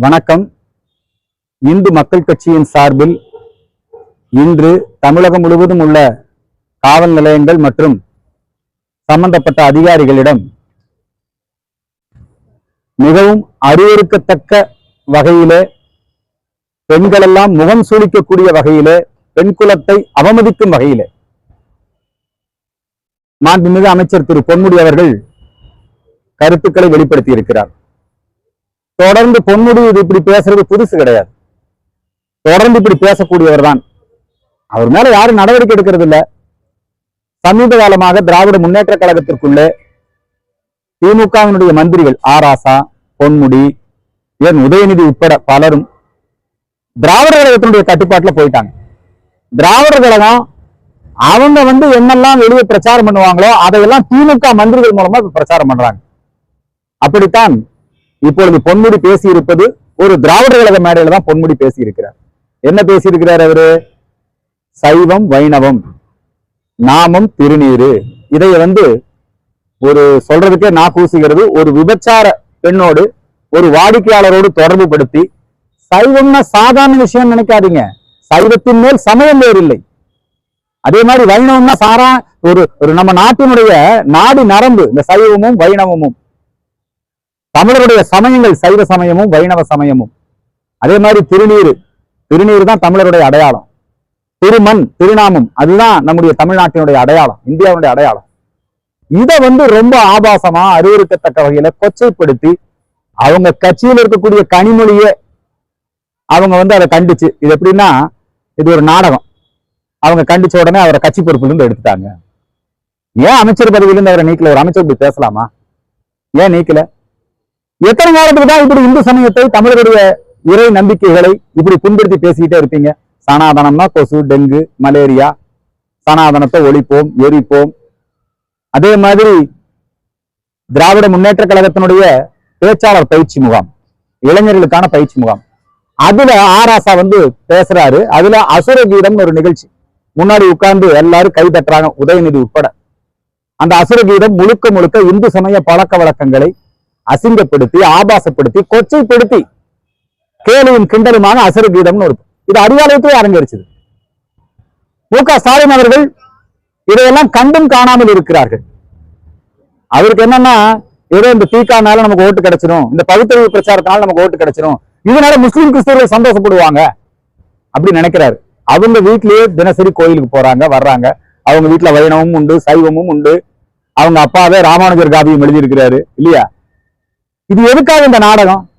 வணக்கம். இந்து மக்கள் கட்சியின் சார்பில் இன்று தமிழகம் முழுவதும் உள்ள காவல் நிலையங்கள் மற்றும் சம்பந்தப்பட்ட அதிகாரிகளிடம் மிகவும் அறிவுறுக்கத்தக்க வகையிலே பெண்களெல்லாம் முகம் சுளிக்கக்கூடிய வகையிலே பெண் குலத்தை அவமதிக்கும் வகையிலே மாண்புமிகு அமைச்சர் திரு பொன்முடி அவர்கள் கருத்துக்களை வெளிப்படுத்தி இருக்கிறார் தொடர்ந்து பொன்முடி இது இப்படி பேசுறது புதுசு கிடையாது. தொடர்ந்து இப்படி பேசக்கூடியவர் தான் அவர் மேல யாரும் நடவடிக்கை எடுக்கிறது இல்ல. சமீப காலமாக திராவிட முன்னேற்ற கழகத்திற்குள்ளே திமுகவினுடைய மந்திரிகள் ஆராசா பொன்முடி ஏன் உதயநிதி உட்பட பலரும் திராவிட கழகத்தினுடைய கட்டுப்பாட்டுல போயிட்டாங்க. திராவிட கழகம் அவங்க வந்து என்னெல்லாம் வெளியே பிரச்சாரம் பண்ணுவாங்களோ அதையெல்லாம் திமுக மந்திரிகள் மூலமா இப்ப பிரச்சாரம் பண்றாங்க. அப்படித்தான் இப்பொழுது பொன்முடி பேசி இருப்பது ஒரு திராவிட கழக மேடையில தான் பொன்முடி பேசி இருக்கிறார் என்ன பேசி இருக்கிறார் அவரு? சைவம் வைணவம் நாமம் திருநீரு. இதை வந்து ஒரு சொல்றதுக்கே நான் கூசுகிறது ஒரு விபச்சார பெண்ணோடு ஒரு வாடிக்கையாளரோடு தொடர்பு படுத்தி சைவம்னா சாதாரண விஷயம் நினைக்காதீங்க. சைவத்தின் மேல் சமயம் வேறு இல்லை அதே மாதிரி வைணவம்னா சாரா ஒரு ஒரு நம்ம நாட்டினுடைய நாடி நரம்பு இந்த சைவமும் வைணவமும். தமிழருடைய சமயங்கள் சைவ சமயமும் வைணவ சமயமும். அதே மாதிரி திருநீர். திருநீர் தான் தமிழருடைய அடையாளம். திருமண் திருநாமம் அதுதான் நம்முடைய தமிழ்நாட்டினுடைய அடையாளம் இந்தியாவுடைய அடையாளம். இதை வந்து ரொம்ப ஆபாசமா அறிவுறுத்தத்தக்க வகையில கொச்சைப்படுத்தி அவங்க கட்சியில் இருக்கக்கூடிய கனிமொழியே அவங்க வந்து அதை கண்டிச்சு. இது எப்படின்னா இது ஒரு நாடகம். அவங்க கண்டிச்ச உடனே அவரை கட்சி பொறுப்பிலிருந்து எடுத்துட்டாங்க. ஏன் அமைச்சர் பதவியிலிருந்து அவரை நீக்கல? ஒரு அமைச்சர் இப்படி பேசலாமா? ஏன் நீக்கல? எத்தனை காலத்துக்கு தான் இப்படி இந்து சமயத்தை தமிழருடைய இறை நம்பிக்கைகளை இப்படி புண்படுத்தி பேசிக்கிட்டே இருப்பீங்க? சனாதனம்னா கொசு டெங்கு மலேரியா. சனாதனத்தை ஒழிப்போம் எரிப்போம். அதே மாதிரி திராவிட முன்னேற்ற கழகத்தினுடைய பேச்சாளர் பயிற்சி முகாம் இளைஞர்களுக்கான பயிற்சி முகாம். அதுல ஆராசா வந்து பேசுறாரு. அதுல அசுர கீதம்னு ஒரு நிகழ்ச்சி. முன்னாடி உட்கார்ந்து எல்லாரும் கை தட்டுறாங்க உதயநிதி உட்பட. அந்த அசுர கீதம் முழுக்க முழுக்க இந்து சமய பழக்க வழக்கங்களை அசிங்கப்படுத்தி ஆபாசப்படுத்தி கொச்சைப்படுத்தி கேலியும் கிண்டலுமான அசரு கீதம்னு ஒரு இது அறிவாலயத்திலே அரங்கரிச்சது மு க ஸ்டாலின் அவர்கள் இதையெல்லாம் கண்டும் காணாமல் இருக்கிறார்கள். அவருக்கு என்னன்னா ஏதோ இந்த தீக்கானால நமக்கு ஓட்டு கிடைச்சிரும் இந்த பகுத்தறிவு பிரச்சாரத்தினால நமக்கு ஓட்டு கிடைச்சிரும் இதனால முஸ்லீம் கிறிஸ்தவர்கள் சந்தோஷப்படுவாங்க அப்படி நினைக்கிறாரு. அவங்க வீட்லயே தினசரி கோயிலுக்கு போறாங்க வர்றாங்க. அவங்க வீட்டுல வைணவமும் உண்டு சைவமும் உண்டு. அவங்க அப்பாவே ராமானுஜர் காவியம் எழுதியிருக்கிறாரு இல்லையா? இது எதுக்காக இந்த நாடகம்?